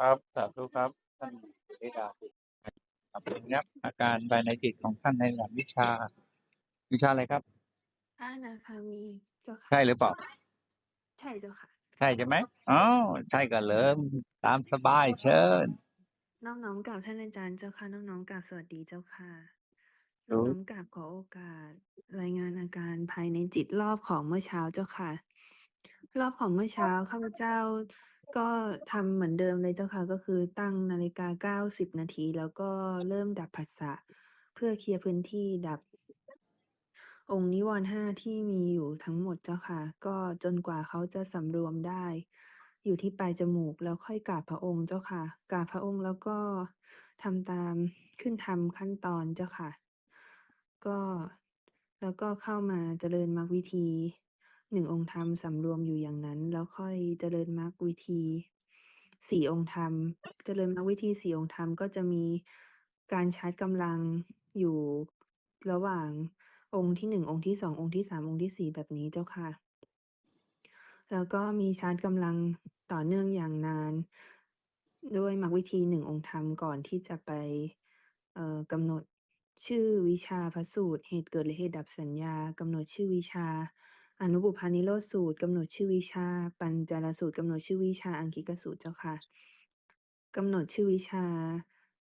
ครับ สาธุครับ ท่านเอดาครับเป็นครับอาการภายในจิตของท่านในหลักวิชา วิชาอะไรครับอ่านะคะมีเจ้าค่ะใช่หรือเปล่า ใช่เจ้าค่ะ ใช่ใช่ไหมอ๋อใช่ก็เริ่มตามสบายเชิญ น้อมน้อมกราบท่านอาจารย์เจ้าค่ะ น้อมน้อมกราบสวัสดีเจ้าค่ะครัน้อบมน้อมกราบขอโอกาส รายงานอาการภายในจิตรอบของเมื่อเช้าเจ้าค่ะ รอบของเมื่อเช้าข้าพเจ้า ก็ทำเหมือนเดิมเลยเจ้าค่ะ ก็คือตั้งนาฬิกาเก้าสิบนาที แล้วก็เริ่มดับผัสสะเพื่อเคลียร์พื้นที่ดับ องค์นิวรณ์ห้าที่มีอยู่ทั้งหมดเจ้าค่ะ ก็จนกว่าเขาจะสำรวมได้ อยู่ที่ปลายจมูกแล้วค่อยกราบพระองค์เจ้าค่ะ กราบพระองค์แล้วก็ทำตามขึ้นทำขั้นตอนเจ้าค่ะ ก็แล้วก็เข้ามาเจริญมรรควิธี หนึ่งองค์ธรรมสำรวมอยู่อย่างนั้น แล้วค่อยเจริญมรรควิธีสี่องค์ธรรม เจริญมรรควิธีสี่องค์ธรรมก็จะมีการชาร์จกำลังอยู่ระหว่างองค์ที่หนึ่งองค์ที่สององค์ที่สามองค์ที่สี่แบบนี้เจ้าค่ะ แล้วก็มีชาร์จกำลังต่อเนื่องอย่างนาน ด้วยมรรควิธีหนึ่งองค์ธรรมก่อนที่จะไปกำหนดชื่อวิชาพระสูตร เหตุเกิดและเหตุดับสัญญากำหนดชื่อวิชา อนุบุพานิโรธสูตรกำหนดชื่อวิชา ปัญจารสูตรกำหนดชื่อวิชาอังคิกสูตรเจ้าค่ะกำหนดชื่อวิชา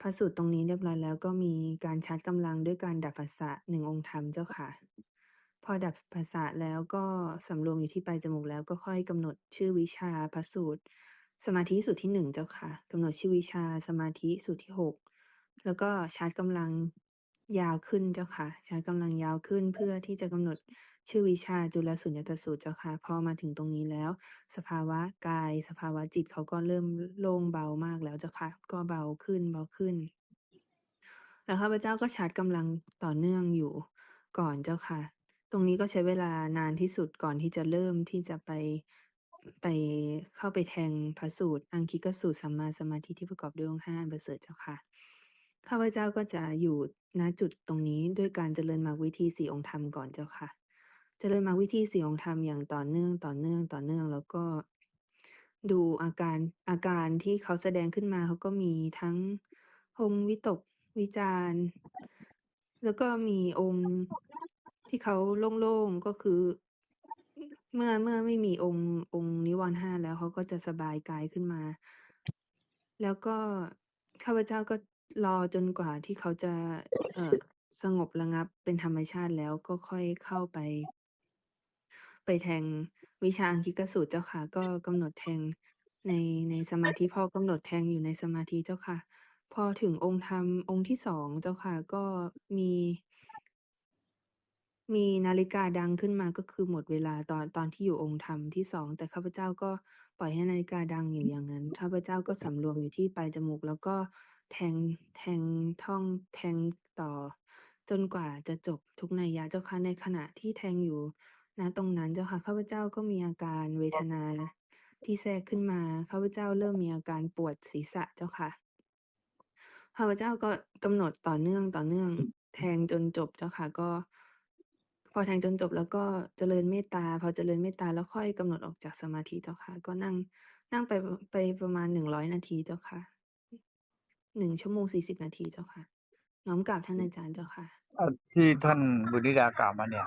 พระสูตรตรงนี้เรียบร้อยแล้วก็มีการชาร์จกำลังด้วยการดับภาษะหนึ่งองค์ธรรมเจ้าค่ะ พอดับภาษะแล้วก็สำรวมอยู่ที่ปลายจมูกแล้วก็ค่อยกำหนดชื่อวิชาพระสูตร สมาธิสูตรที่หนึ่งเจ้าค่ะกำหนดชื่อวิชาสมาธิสูตรที่หกแล้วก็ชาร์จกำลัง ยาวขึ้นเจ้าค่ะชาร์จกำลังยาวขึ้นเพื่อที่จะกำหนดชื่อวิชาจุลสุญญตสูตรเจ้าค่ะ พอมาถึงตรงนี้แล้ว สภาวะกาย สภาวะจิตเขาก็เริ่มโล่งเบามากแล้วเจ้าค่ะ ก็เบาขึ้นเบาขึ้น แล้วข้าพเจ้าก็ชาร์จกำลังต่อเนื่องอยู่ก่อนเจ้าค่ะ ตรงนี้ก็ใช้เวลานานที่สุดก่อนที่จะเริ่มที่จะไปไปเข้าไปแทงพระสูตร อังคิกสูตรสัมมาสมาธิที่ประกอบด้วยองค์ห้าอันประเสริฐเจ้าค่ะ ข้าพเจ้าก็จะอยู่ณจุดตรงนี้ด้วยการเจริญมรรควิธีสี่องค์ธรรมก่อนเจ้าค่ะ เจริญมรรควิธีสี่องค์ธรรมอย่างต่อเนื่องต่อเนื่องต่อเนื่องแล้วก็ดูอาการอาการที่เขาแสดงขึ้นมาเขาก็มีทั้งองวิตกวิจารแล้วก็มีองค์ที่เขาโล่งๆก็คือ เมื่อเมื่อไม่มีองค์องค์นิวรณ์ห้าแล้วเขาก็จะสบายกายขึ้นมา แล้วก็ข้าพเจ้าก็ รอจนกว่าที่เขาจะ เอ่อ สงบระงับเป็นธรรมชาติแล้วก็ค่อยเข้าไป ไปแทงวิชาอังคิกสูตรเจ้าค่ะ ก็กำหนดแทงในในสมาธิพ่อกำหนดแทงอยู่ในสมาธิเจ้าค่ะ พอถึงองค์ธรรมองค์ที่สองเจ้าค่ะ ก็มี มีนาฬิกาดังขึ้นมาก็คือหมดเวลาตอนตอนที่อยู่องค์ธรรมที่สองแต่ข้าพเจ้าก็ปล่อยให้นาฬิกาดังอยู่อย่างนั้นข้าพเจ้าก็สำรวมอยู่ที่ปลายจมูก แล้วก็ แทงแทงท่องแทงต่อ จนกว่าจะจบทุกนัยยะเจ้าค่ะในขณะที่แทงอยู่ณตรงนั้นเจ้าค่ะข้าพเจ้าก็มีอาการเวทนาที่แทรกขึ้นมาข้าพเจ้าเริ่มมีอาการปวดศีรษะเจ้าค่ะข้าพเจ้าก็กำหนดต่อเนื่องต่อเนื่อง แทงจนจบเจ้าค่ะก็ พอแทงจนจบแล้วก็เจริญเมตตา พอเจริญเมตตาแล้วค่อยกำหนดออกจากสมาธิเจ้าค่ะ ก็นั่งนั่งไปไปประมาณหนึ่งร้อยนาทีเจ้าค่ะ หนึ่งชั่วโมงสี่สิบนาทีเจ้าค่ะ น้อมกราบท่านอาจารย์เจ้าค่ะเอ่อที่ท่านบุริดากล่าวมาเนี่ย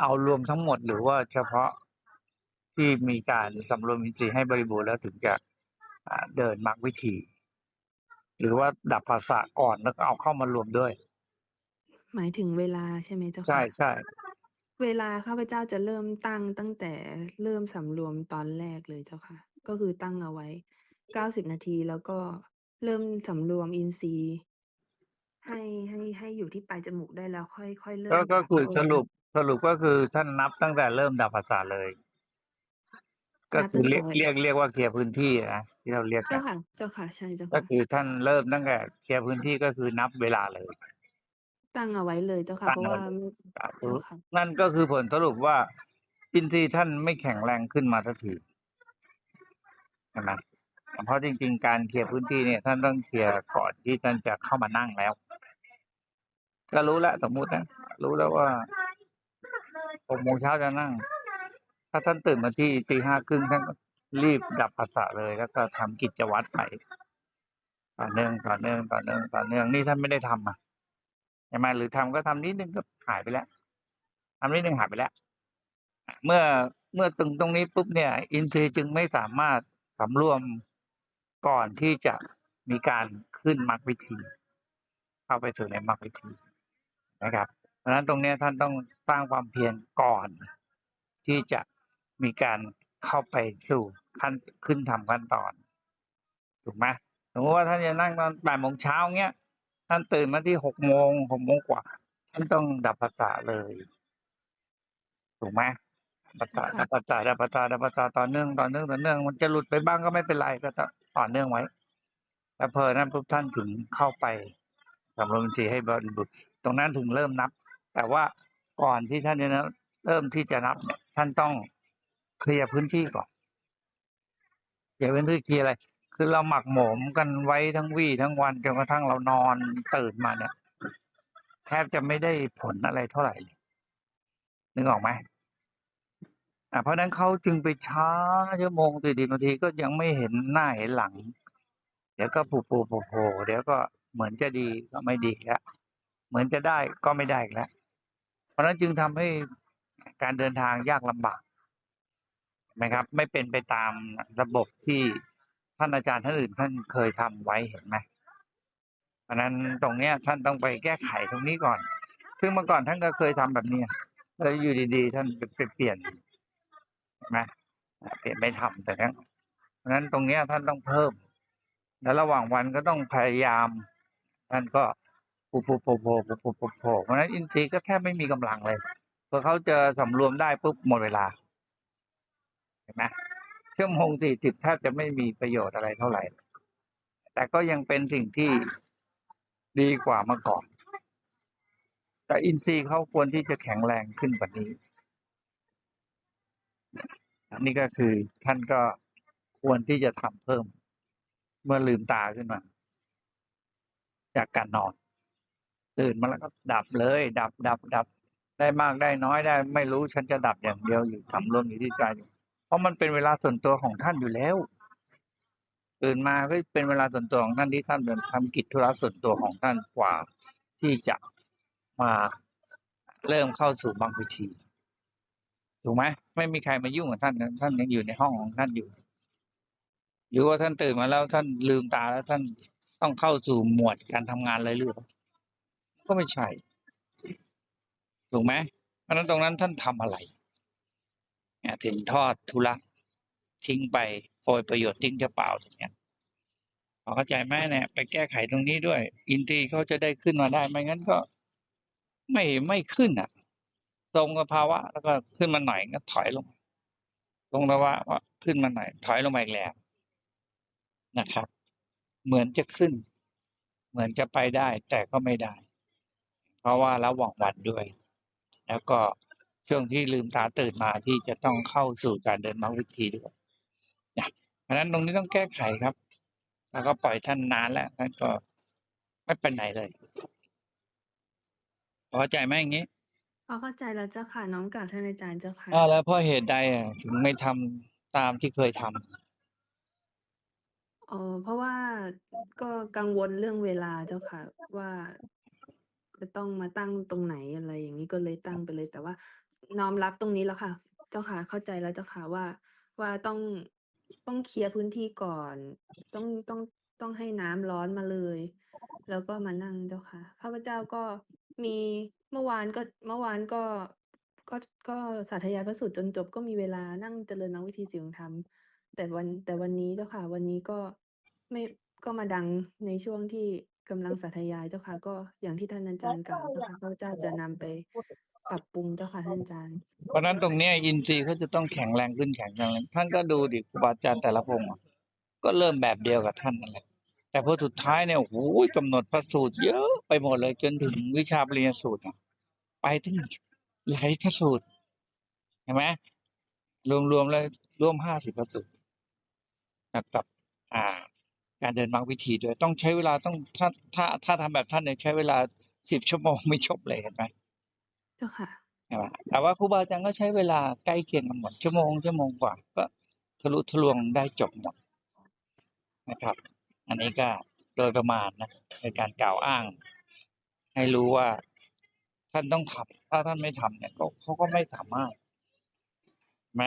เอารวมทั้งหมดหรือว่าเฉพาะที่มีการสำรวมอินทรีย์ให้บริบูรณ์แล้วถึงจะอ่าเดินมรรควิธี หรือว่าดับภาษาก่อนแล้วก็เอาเข้ามารวมด้วย หมายถึงเวลาใช่ไหมเจ้าค่ะ ใช่ใช่เวลาข้าพเจ้าจะเริ่มตั้งตั้งแต่เริ่มสำรวมตอนแรกเลยเจ้าค่ะ ก็คือตั้งเอาไว้เก้าสิบนาทีแล้วก็ เริ่มสำรวมอินทรีย์ ให้ให้ให้อยู่ที่ปลายจมูกได้แล้ว ค่อยค่อยเริ่มก็ก็กราบคือพะสงค์รุปสรุปก็คือท่านนับตั้งแต่เริ่มดับภาษาเลย ก็นับคือตั้งเรียแต่กเรียกเรียกว่าเคลียร์พื้นที่นะที่เราเรียกกัเจ้าน ค่ะเจ้าค่ะใช่เจ้าก็ค่ะ คือท่านเริ่มตั้งแต่เคลียร์พื้นที่ก็คือนับเวลาเลย ตั้งเอาไว้เลยเจ้าค่ะ ตั้งเพราะเอาว่าไว้เลยสาธุเจ้าค่ะ นั่นก็คือผลสรุปว่าอินทรีย์ท่านไม่แข็งแรงขึ้นมาทันทีใช่ไหม เพราะจริง ๆ การเคลียร์พื้นที่เนี่ยท่านต้องเคลียร์ก่อนที่ท่านจะเข้ามานั่งแล้ว ก็รู้แล้วสมมุตินะรู้แล้วว่าหกโมงเช้าจะนั่ง ถ้าท่านตื่นมาที่ตีห้าครึ่งท่านรีบดับภาษาเลย แล้วก็ทำกิจวัตรไปต่อเนื่องต่อเนื่องต่อเนื่องต่อเนื่องนี่ท่านไม่ได้ทำอะใช่ไหมหรือทำก็ทำนิดนึงก็หายไปแล้วทำนิดนึงหายไปแล้ว เมื่อเมื่อตรงตรงนี้ปุ๊บเนี่ย อินทรีย์จึงไม่สามารถสำรวม ก่อนที่จะมีการขึ้นมรรควิธี เข้าไปสู่ในมรรควิธีนะครับเพราะฉะนั้นตรงนี้ท่านต้องสร้างความเพียรก่อน ที่จะมีการเข้าไปสู่ขั้นขึ้นทำขั้นตอน ถูกไหมสมมติว่าท่านจะนั่งตอนแปดโมงเช้าเงี้ย ท่านตื่นมาที่หกโมงหกโมงกว่า ท่านต้องดับภาษาเลย ถูกไหมดับภาษาดับภาษาดับภาษาดับภาษาต่อเนื่องต่อเนื่องต่อเนื่องมันจะหลุดไปบ้างก็ไม่เป็นไรก็ อ่อเนื่องไว้แล้วเพอนั้นปุ๊บท่านถึงเข้าไปสำรวมอินทรีให้บริบูรตรงนั้นถึงเริ่มนับ แต่ว่าก่อนที่ท่านจะนับเริ่มที่จะนับเนี่ยท่านต้องเคลียร์พื้นที่ก่อนเคลียร์พื้นที่เคลียร์อะไร คือเราหมักหมมกันไว้ทั้งวี่ทั้งวันจนกระทั่งเรานอนตื่นมาเนี่ยแทบจะไม่ได้ผลอะไรเท่าไหร่เลยนึกออกไหม เพราะนั้นเขาจึงไปช้าชั่วโมงสี่สิบนาทีก็ยังไม่เห็นหน้าเห็นหลัง เดี๋ยวก็ปูปูโผโผเดี๋ยวก็เหมือนจะดีก็ไม่ดีแล้วเหมือนจะได้ก็ไม่ได้แล้วเพราะนั้นจึงทำให้การเดินทางยากลำบากนไหมครับ ไม่เป็นไปตามระบบที่ท่านอาจารย์ท่านอื่นท่านเคยทำไว้เห็นไหมเพราะนั้นตรงเนี้ยท่านต้องไปแก้ไขตรงนี้ก่อน ซึ่งเมื่อก่อนท่านก็เคยทำแบบนี้แล้วอยู่ดีๆ ท่านไปเปลี่ยน นไหมเปลี่ยนไม่ทำแต่นั้นเพราะนั้นตรงเนี้ยท่านต้องเพิ่ม แล้วระหว่างวันก็ต้องพยายามท่านก็ปูปูโผโผปูปูโผโผเพราะนั้นอินทรีย์ก็แทบไม่มีกำลังเลยพอเขาเจอสำรวมได้ปุ๊บหมดเวลาเห็นไหมชั่วโมงสี่สิบแทบจะไม่มีประโยชน์อะไรเท่าไหร่ แต่ก็ยังเป็นสิ่งที่ดีกว่าเมื่อก่อน แต่อินทรีย์เขาควรที่จะแข็งแรงขึ้นกว่านี้ อันนี้ก็คือท่านก็ควรที่จะทำเพิ่ม เมื่อลืมตาขึ้นมา จากการนอน ตื่นมาแล้วก็ดับเลย ดับดับดับได้มากได้น้อยได้ ไม่รู้ฉันจะดับอย่างเดียวอยู่ทำรวมอยู่ที่ใจอยู่เพราะมันเป็นเวลาส่วนตัวของท่านอยู่แล้วตื่นมาก็เป็นเวลาส่วนตัวของท่านที่ท่านเดินทำกิจธุระส่วนตัวของท่านกว่าที่จะมาเริ่มเข้าสู่บางวิธี ถูกไหมไม่มีใครมายุ่งกับท่านท่านยังอยู่ในห้องของท่านอยู่ หรือว่าท่านตื่นมาแล้วท่านลืมตาแล้วท่านต้องเข้าสู่หมวดการทำงานเลยหรือเปล่าก็ไม่ใช่ ถูกไหมเพราะฉะนั้นตรงนั้นท่านทำอะไรเนี่ยถึงทอดธุระทิ้งไปโปรยประโยชน์ทิ้งจะเปล่าอย่างเงี้ยพอเข้าใจไหมเนี่ยไปแก้ไขตรงนี้ด้วย อินทรีย์เขาจะได้ขึ้นมาได้ ไม่งั้นก็ไม่ไม่ขึ้นอะ ทรงภาวะ แล้วก็ขึ้นมาหน่อยก็ถอยลงทรงภาวะว่าขึ้นมาหน่อย ถอยลงมาอีกแล้วนะครับ เหมือนจะขึ้น เหมือนจะไปได้ แต่ก็ไม่ได้ เพราะว่าระหว่างวันด้วย แล้วก็ช่วงที่ลืมตาตื่นมาที่จะต้องเข้าสู่การเดินมรรควิธีด้วยนะเพราะฉะนั้นตรงนี้ต้องแก้ไขครับ แล้วก็ปล่อยท่านนานแล้วท่านก็ไม่เป็นไหนเลยพอใจไหมอย่างนี้ พอเข้าใจแล้วเจ้าค่ะน้อมกราบท่านอาจารย์เจ้าค่ะอ่าแล้วเพราะเหตุใดอะถึงไม่ทำตามที่เคยทำเออเพราะว่าก็กังวลเรื่องเวลาเจ้าค่ะ ว่า จะต้องมาตั้งตรงไหนอะไร อย่างนี้ก็เลยตั้งไปเลย แต่ว่าน้อมรับตรงนี้แล้วค่ะ เจ้าค่ะเข้าใจแล้วเจ้าค่ะว่า ว่าต้องต้องเคลียร์พื้นที่ก่อน ต้องต้องต้องให้น้ำร้อนมาเลย แล้วก็มานั่งเจ้าค่ะข้าพเจ้าก็ มีเมื่อวานก็เมื่อวานก็ก็ก็สาธยายพระสูตรจนจบก็มีเวลานั่งเจริญมรรควิธีสี่งธรรมแต่วันแต่วันนี้เจ้าค่ะ วันนี้ก็ไม่ก็มาดังในช่วงที่กำลังสาธยายเจ้าค่ะ ก็อย่างที่ท่านอาจารย์กล่าวเจ้าค่ะข้าพเจ้าจะนำไปปรับปรุงเจ้าค่ะท่านอาจารย์ เพราะนั้นตรงเนี้ยอินทรีย์เขาจะต้องแข็งแรงขึ้นแข็งแรงขึ้นท่านก็ดูดิครูบาอาจารย์แต่ละพงศ์ก็เริ่มแบบเดียวกับท่านนั่นแหละแต่พอสุดท้ายเนี่ยโอ้โหกำหนดพระสูตรเยอะ หมดเลย จนถึงวิชาปริญญาสูตรอะไปถึงหลายพระสูตรเห็นไหมรวมๆแล้วร่วมห้าสิบพระสูตรกับอ่า การเดินมรรควิธีด้วยต้องใช้เวลาต้องถ้าถ้าถ้าทำแบบท่านเนี่ยใช้เวลาสิบชั่วโมงไม่จบเลยเห็นไหมเจ้าค่ะใช่ไหมแต่ว่าครูบาอาจารย์ก็ใช้เวลาใกล้เคียงกันหมดชั่วโมงชั่วโมงกว่า ก็ทะลุทะลวงได้จบหมดนะครับ อันนี้ก็โดยประมาณนะในการกล่าวอ้าง ให้รู้ว่าท่านต้องทำถ้าท่านไม่ทำเนี่ยก็เขาก็ไม่สามารถไหม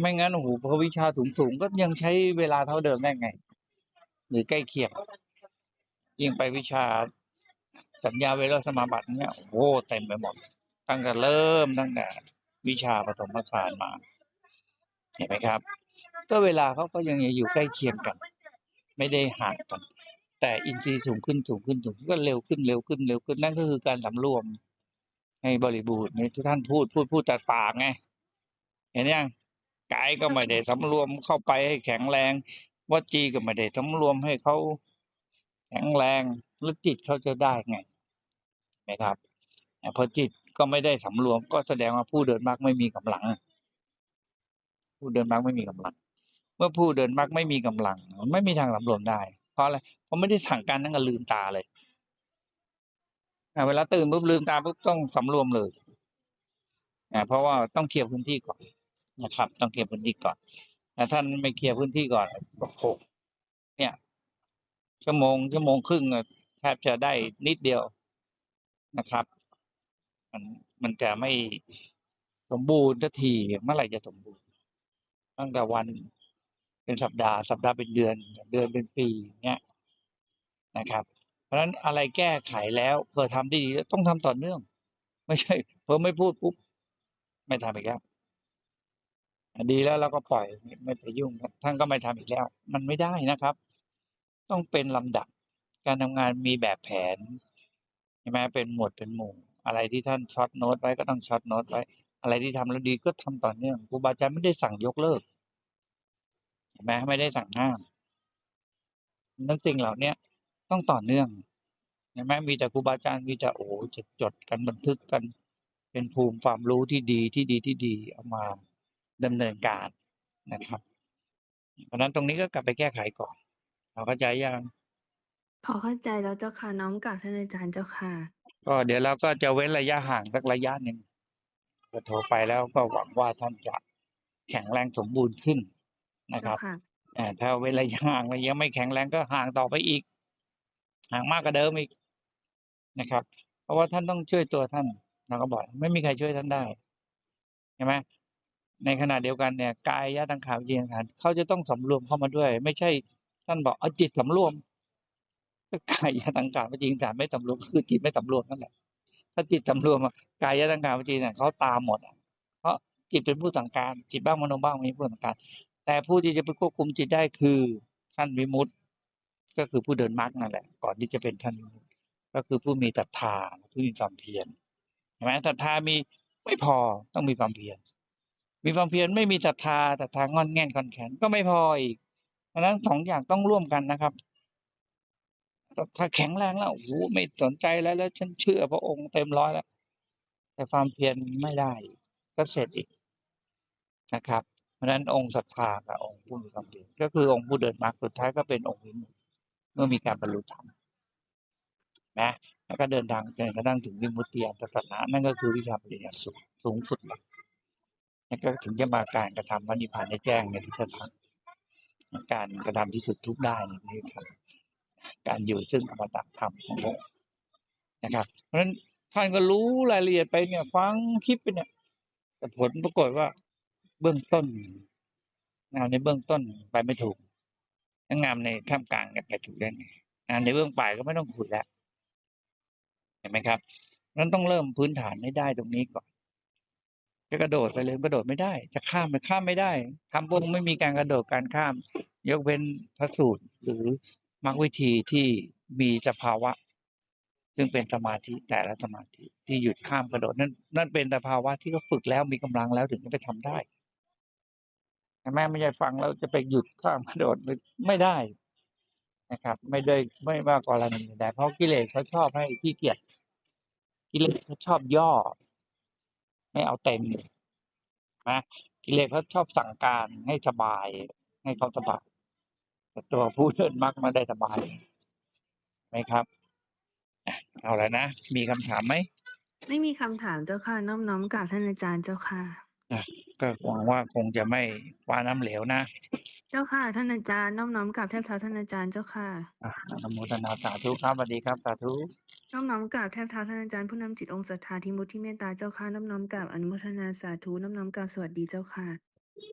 ไม่งั้นโอ้โหพอวิชาสูงสูงๆก็ยังใช้เวลาเท่าเดิมได้ไง หรือใกล้เคียงยิ่งไปวิชาสัญญาเวลาสมาบัติเนี่ยโอ้โหเต็มไปหมด ตั้งแต่เริ่มตั้งแต่วิชาปฐมฌานมา เห็นไหมครับ ก็เวลาเขาก็ยังอยู่ใกล้เคียงกัน ไม่ได้ห่างกัน แต่อินทรีย์สูงขึ้นสูงขึ้นสูงขึ้นก็เร็วขึ้นเร็วขึ้นเร็วขึ้นนั่นก็คือการสำรวมให้บริบูรณ์นี่ที่ท่านพูดพูดพูดแต่ปากไงเห็นยังกายก็ไม่ได้สำรวมเข้าไปให้แข็งแรงวจีก็ไม่ได้สำรวมให้เขาแข็งแรงแล้วจิตเขาจะได้ไงนะครับพอจิตก็ไม่ได้สำรวมก็แสดงว่าผู้เดินมรรคไม่มีกำลัง ผู้เดินมรรคไม่มีกำลัง เมื่อผู้เดินมรรคไม่มีกำลังไม่มีทางสำรวมได้ เพราะอะไรเพราะไม่ได้สั่งการนั่งกับลืมตาเลยอ่าเวลาตื่นปุ๊บลืมตาปุ๊บต้องสำรวมเลยอ่าเพราะว่าต้องเคลียร์พื้นที่ก่อนนะครับ ต้องเคลียร์พื้นที่ก่อนแต่ท่านไม่เคลียร์พื้นที่ก่อนโอ้โหเนี่ยชั่วโมงชั่วโมงครึ่งแทบจะได้นิดเดียวนะครับ มันมันจะไม่สมบูรณ์ทันทีเมื่อไหร่จะสมบูรณ์ตั้งแต่วัน เป็นสัปดาห์ สัปดาห์เป็นเดือน เดือนเป็นปีเนี่ยนะครับ เพราะฉะนั้นอะไรแก้ไขแล้วเพื่อทำได้ดีต้องทำต่อเนื่อง ไม่ใช่เพิ่ไม่พูดปุ๊บไม่ทำอีกแล้วดีแล้วเราก็ปล่อยไม่ไปยุ่ง ท่านก็ไม่ทำอีกแล้ว มันไม่ได้นะครับ ต้องเป็นลำดับ การทำงานมีแบบแผนใช่ไหมเป็นหมวดเป็นหมู่ อะไรที่ท่านช็อตโน้ตไว้ก็ต้องช็อตโน้ตไว้ อะไรที่ทำแล้วดีก็ทำต่อเนื่องครูบาอาจารย์ไม่ได้สั่งยกเลิก เห็นไหมไม่ได้สั่งห้ามนั่นสิ่งเหล่าเนี้ยต้องต่อเนื่องเห็นไหมมีแต่ครูบาอาจารย์มีแต่โอ้โหจดจดกันบันทึกกัน เป็นภูมิความรู้ที่ดีที่ดีที่ดีเอามาดำเนินการนะครับ เพราะฉะนั้นตรงนี้ก็กลับไปแก้ไขก่อนเราเข้าใจยังพอเข้าใจแล้วเจ้าค่ะน้อมกราบท่านอาจารย์เจ้าค่ะ ก็เดี๋ยวเราก็จะเว้นระยะห่างสักระยะหนึ่งพอโทรไปแล้วก็หวังว่าท่านจะแข็งแรงสมบูรณ์ขึ้น นะคเจ้ารับค่ะอ่าถ้าเว้นระยะห่างแล้วยังไม่แข็งแรงก็ห่างต่อไปอีก ห่างมากกว่าเดิมอีกนะครับ เพราะว่าท่านต้องช่วยตัวท่านเราก็บอกไม่มีใครช่วยท่านได้ใช่ไหมในขณะเดียวกันเนี่ยกายยะตังขาวจิตตังขารเขาจะต้องสำรวมเข้ามาด้วย ไม่ใช่ท่านบอกเอาจิตสำรวมก็กายยะตังขารจริงฐานไม่สำรวมคือจิตไม่สำรวมนั่นแหละถ้าจิตสำรวมอะกายยะตังขารจริงเนี่ยเขาตามหมดอะเพราะจิตเป็นผู้สั่งการ จิตบ้างมโนบ้างมีผู้สั่งการ แต่ผู้ที่จะไปควบคุมจิตได้คือท่านวิมุตติก็คือผู้เดินมรรคนั่นแหละ ก่อนที่จะเป็นท่านก็คือผู้มีศรัทธาผู้มีความเพียรเห็นไหมศรัทธามีไม่พอต้องมีความเพียรมีความเพียรไม่มีศรัทธาศรัทธางอนแง่นคอนแขนก็ไม่พออีกเพราะฉะนั้นสองอย่างต้องร่วมกันนะครับถ้าแข็งแรงแล้วโอ้โหไม่สนใจแล้วแล้วฉันเชื่อพระองค์เต็มร้อยแล้ว แต่ความเพียรไม่ได้ก็เสร็จอีกนะครับ ราะฉะนั้นองค์ศรัทธากับองค์ผู้มีความเพียรก็คือองค์ผู้เดินมรรคสุดท้ายก็เป็นองค์วิมุตติเมื่อมีการบรรลุธรรมนะแล้วก็เดินทางจนกระทั่งถึงวิมุตติญาณทัศนะนั่นก็คือวิชาปริญญาสูงสูงสุดแล้วนั่นก็ถึงจะมาการกระทำวันนิพพานให้แจ้งในทิฏฐธรรมการกระทำที่สุดทุกได้นี่ครับการอยู่ซึ่งอมตะธรรมของพระองค์นะครับ เพราะฉะนั้นท่านก็รู้รายละเอียดไปเนี่ยฟังคลิปไปเนี่ยแต่ผลปรากฏว่า เบื้องต้นงานในเบื้องต้นไปไม่ถูกแล้วงานในท่ามกลางเนี่ยไปถูกได้ไงงานในเบื้องปลายก็ไม่ต้องขุดแล้วเห็นไหมครับนั้นต้องเริ่มพื้นฐานให้ได้ตรงนี้ก่อน จะกระโดดไปเลยกระโดดไม่ได้ จะข้ามไปข้ามไม่ได้ทำพวกไม่มีการกระโดดการข้าม ยกเว้นพระสูตรหรือมรรควิธีที่มีสภาวะ ซึ่งเป็นสมาธิแต่ละสมาธิที่หยุดข้ามกระโดดนั่นนั่นเป็นสภาวะที่เขาฝึกแล้วมีกำลังแล้วถึงจะไปทำได้ แม่ไม่ใช่ฟังแล้วจะไปหยุดข้ามกระโดดไม่ได้นะครับ ไม่ได้ไม่ว่ากรณีใดเพราะกิเลสเขาชอบให้ขี้เกียจกิเลสเขาชอบย่อ ไม่เอาเต็มนะกิเลสเขาชอบสั่งการให้สบาย ให้เขาสบายแต่ตัวผู้เดินมักมาได้สบายไหมครับเอาแล้วนะ มีคำถามไหม ไม่มีคำถามเจ้าค่ะ น้อมน้อมกราบท่านอาจารย์เจ้าค่ะ นะก็หวังว่าคงจะไม่คว้าน้ำเหลวนะเจ้าค่ะ ท่านอาจารย์น้อมน้อมกราบแทบเท้าท่านอาจารย์เจ้าค่ะอะอนุโมทนาสาธุครับสวัสดีครับสาธุ น้อมน้อมกราบแทบเท้าท่านอาจารย์ผู้นำจิตองค์ศรัทธาที่มุทิเมตตาเจ้าค่ะน้อมน้อมกราบอนุโมทนาสาธุน้อมน้อมกราบสวัสดีเจ้าค่ะ